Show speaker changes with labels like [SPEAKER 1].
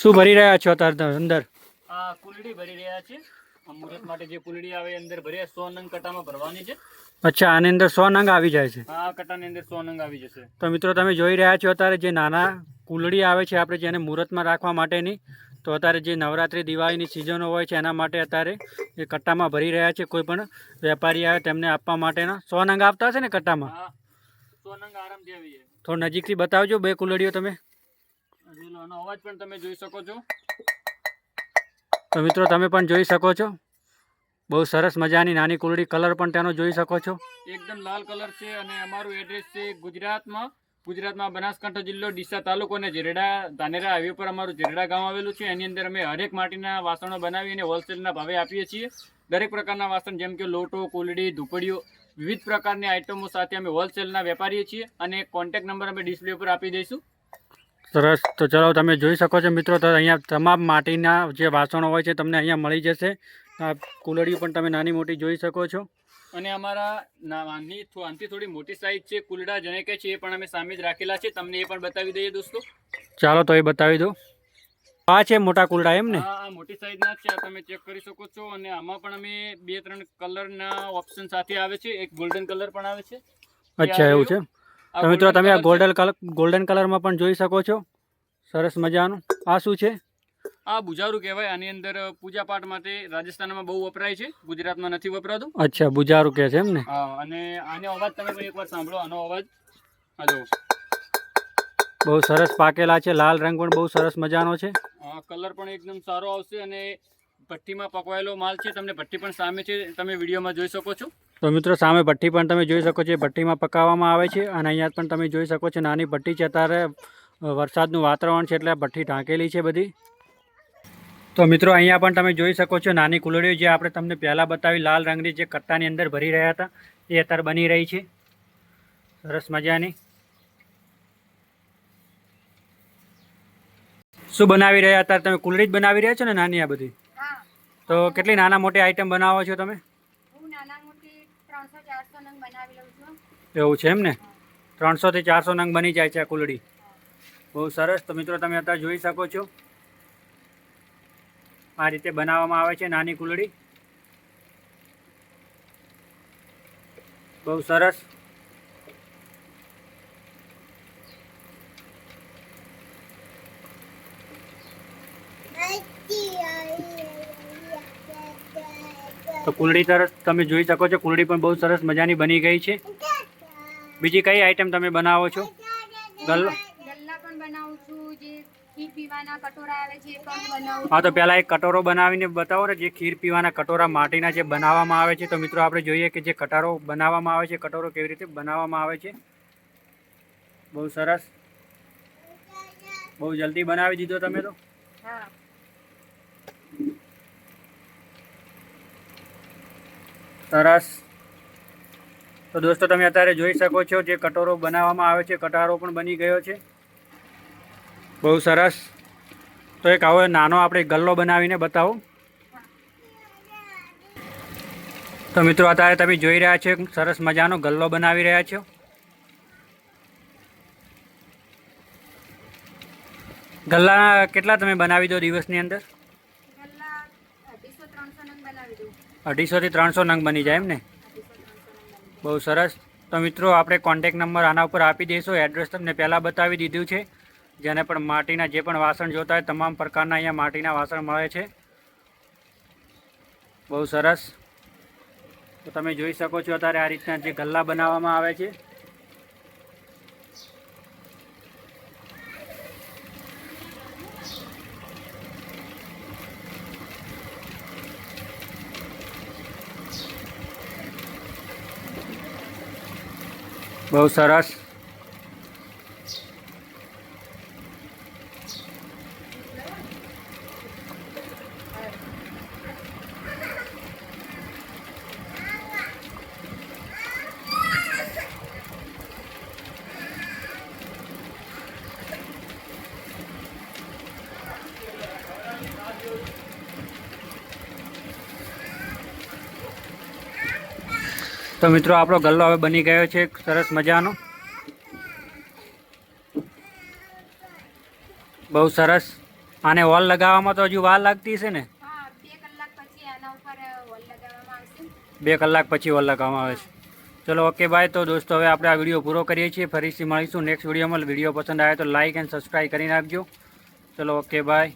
[SPEAKER 1] શું ભરી રહ્યા છો અત્યારે અંદર?
[SPEAKER 2] આ કુલડી ભરી રહ્યા છે. મુહૂર્ત માટે જે કુલડી આવે અંદર ભર્યા સો નંગ કટામાં ભરવાની છે.
[SPEAKER 1] અચ્છા આની અંદર સો નંગ આવી જાય છે.
[SPEAKER 2] આ કટાની અંદર સો નંગ આવી જશે.
[SPEAKER 1] તો મિત્રો તમે જોઈ રહ્યા છો અત્યારે જે નાના કુલડી આવે છે આપણે જેને મુહૂર્તમાં રાખવા માટેની તો અત્યારે જે નવરાત્રિ દિવાળીની સિઝનો હોય છે એના માટે અત્યારે એ કટ્ટામાં ભરી રહ્યા છે. કોઈ પણ વેપારી આવે તેમને આપવા માટેના. સો નંગ આપતા હશે ને કટ્ટામાં? થોડું નજીકથી બતાવજો બે કુલડીઓ તમે.
[SPEAKER 2] આનો અવાજ પણ તમે જોઈ શકો છો.
[SPEAKER 1] તો મિત્રો તમે પણ જોઈ શકો છો. બહુ સરસ મજાની નાની કુલડી કલર પણ તેનો જોઈ શકો છો.
[SPEAKER 2] એકદમ લાલ કલર છે અને અમારું એડ્રેસ છે ગુજરાતમાં. ગુજરાતમાં બનાસકાંઠા જિલ્લો ડીસા તાલુકો અને જેરડા ધાનેરા હાઈવે પર અમારું જેરડા ગામ આવેલું છે. એની અંદર અમે હરેક માટીના વાસણો બનાવી અને હોલસેલના ભાવે આપીએ છીએ. દરેક પ્રકારના વાસણ જેમ કે લોટો કુલડી ધૂપડીઓ વિવિધ પ્રકારની આઇટમો સાથે અમે હોલસેલના વેપારીએ છીએ અને કોન્ટેક્ટ નંબર અમે ડિસ્પ્લે ઉપર આપી દઈશું.
[SPEAKER 1] સરસ. તો ચલો તમે જોઈ શકો છો મિત્રો તો અહીંયા તમામ માટીના જે વાસણો હોય છે તમને અહીંયા મળી જશે. આ કુલડીઓ પણ તમે નાની મોટી જોઈ શકો છો.
[SPEAKER 2] અને અમારા નાની આનથી થોડી મોટી સાઇઝ છે કુલડા જેને કહે છે એ પણ અમે સામે જ રાખેલા છે. તમને એ પણ બતાવી દઈએ દોસ્તો.
[SPEAKER 1] ચાલો તો એ બતાવી દો આ છે મોટા કુલડા એમ ને?
[SPEAKER 2] આ મોટી સાઈઝના છે આ તમે ચેક કરી શકો છો. અને આમાં પણ અમે બે ત્રણ કલરના ઓપ્શન સાથે આવે છે. એક ગોલ્ડન કલર પણ આવે છે.
[SPEAKER 1] અચ્છા એવું છે? તો મિત્રો તમે આ ગોલ્ડન કલર ગોલ્ડન કલરમાં પણ જોઈ શકો છો. સરસ મજાનું. આ શું છે?
[SPEAKER 2] આ બુજારું કહેવાય. આની અંદર પૂજા પાઠ માટે રાજસ્થાનમાં બહુ વપરાય છે. ગુજરાતમાં નથી વપરાતું.
[SPEAKER 1] અચ્છા બુજારું કે છે એમ ને?
[SPEAKER 2] હા અને આનો અવાજ તમે એકવાર સાંભળો. આનો અવાજ આ જો
[SPEAKER 1] બહુ સરસ પાકેલા છે. લાલ રંગ પણ બહુ સરસ મજાનો છે.
[SPEAKER 2] આ કલર પણ એકદમ સારો આવશે અને ભઠ્ઠીમાં પકવાયેલો માલ છે. તમને ભઠ્ઠી પણ સામે છે. તમે વિડીયોમાં જોઈ શકો છો.
[SPEAKER 1] તો મિત્રો સામે ભઠ્ઠી પણ તમે જોઈ શકો છો એ ભઠ્ઠીમાં પકાવવામાં આવે છે અને અહીંયા પણ તમે જોઈ શકો છો નાની ભઠ્ઠી છે. અત્યારે વરસાદનું વાતાવરણ છે એટલે આ ભઠ્ઠી ઢાંકેલી છે બધી. તો મિત્રો અહીંયા પણ તમે જોઈ શકો છો નાની કુલડીઓ જે આપણે તમને પહેલાં બતાવી લાલ રંગની જે કટ્ટાની અંદર ભરી રહ્યા હતા એ અત્યારે બની રહી છે. સરસ મજાની. શું બનાવી રહ્યા અત્યારે તમે કુલડી જ બનાવી રહ્યા છો ને નાની આ બધી? તો કેટલી નાના મોટી આઈટમ બનાવો છો તમે
[SPEAKER 3] હું નાના મોટી ત્રણસો ચારસો નંગ બનાવી લઉં છું
[SPEAKER 1] એવું છે એમ ને? ત્રણસોથી ચારસો નંગ બની જાય છે આ કુલડી. બહુ સરસ. તો મિત્રો તમે અત્યારે જોઈ શકો છો. આ રીતે બનાવવામાં આવે છે નાની કુલડી. બહુ સરસ. તો કુલડી તરસ તમે જોઈ શકો છો કુલડી પણ બહુ સરસ મજાની બની ગઈ છે. બીજી કઈ આઈટમ તમે બનાવો છો? ગલ્લો
[SPEAKER 3] ગલ્લા પણ બનાવું છું જે ખીર પીવાના કટોરા આવે છે પણ બનાવું
[SPEAKER 1] હા તો પહેલાં એક કટોરો બનાવીને બતાવો ને જે ખીર પીવાના કટોરા માટીના જે બનાવવામાં આવે છે. તો મિત્રો આપણે જોઈએ કે જે કટારો બનાવવામાં આવે છે કટોરો કેવી રીતે બનાવવામાં આવે છે. બહુ સરસ. બહુ જલ્દી બનાવી દીધો તમે તો?
[SPEAKER 3] હા.
[SPEAKER 1] સરસ તો દોસ્તો, તમે અત્યારે જોઈ શકો છો જે કટોરો બનાવવામાં આવે છે, કટારો પણ બની ગયો છે. બહુ સરસ. તો એક આવો નાનો આપણે ગલ્લો બનાવીને બતાવો. તો મિત્રો, અત્યારે તમે જોઈ રહ્યા છો સરસ મજાનો ગલ્લો બનાવી રહ્યા છો. ગલ્લા કેટલા તમે બનાવી દો દિવસની અંદર
[SPEAKER 3] ગલ્લા અઢીસો ત્રણસો નંગ બનાવી દઉં
[SPEAKER 1] અઢીસોથી ત્રણસો નંગ બની જાય એમ ને? બહુ સરસ. તો મિત્રો આપણે કોન્ટેક નંબર આના ઉપર આપી દઈશું. એડ્રેસ તમને પહેલાં બતાવી દીધું છે. જેને પણ માટીના જે પણ વાસણ જોતા હોય તમામ પ્રકારના અહીંયા માટીના વાસણ મળે છે. બહુ સરસ. તો તમે જોઈ શકો છો અત્યારે આ રીતના જે ગલ્લા બનાવવામાં આવે છે. બહુ સરસ. તો મિત્રો આપણો ગલ્લો હવે બની ગયો છે. સરસ મજાનો. બહુ સરસ. આને વોલ લગાવવામાં તો હજુ વાર લાગતી છે ને?
[SPEAKER 3] બે કલાક પછી
[SPEAKER 1] હોલ વોલ લગાવવામાં આવે છે. ચલો ઓકે બાય તો દોસ્તો હવે આપણે આ વીડિયો પૂરો કરીએ છીએ. ફરીથી મળીશું નેક્સ્ટ વિડીયોમાં. વીડિયો પસંદ આવે તો લાઇક એન્ડ સબસ્ક્રાઈબ કરી નાખજો. ચલો ઓકે બાય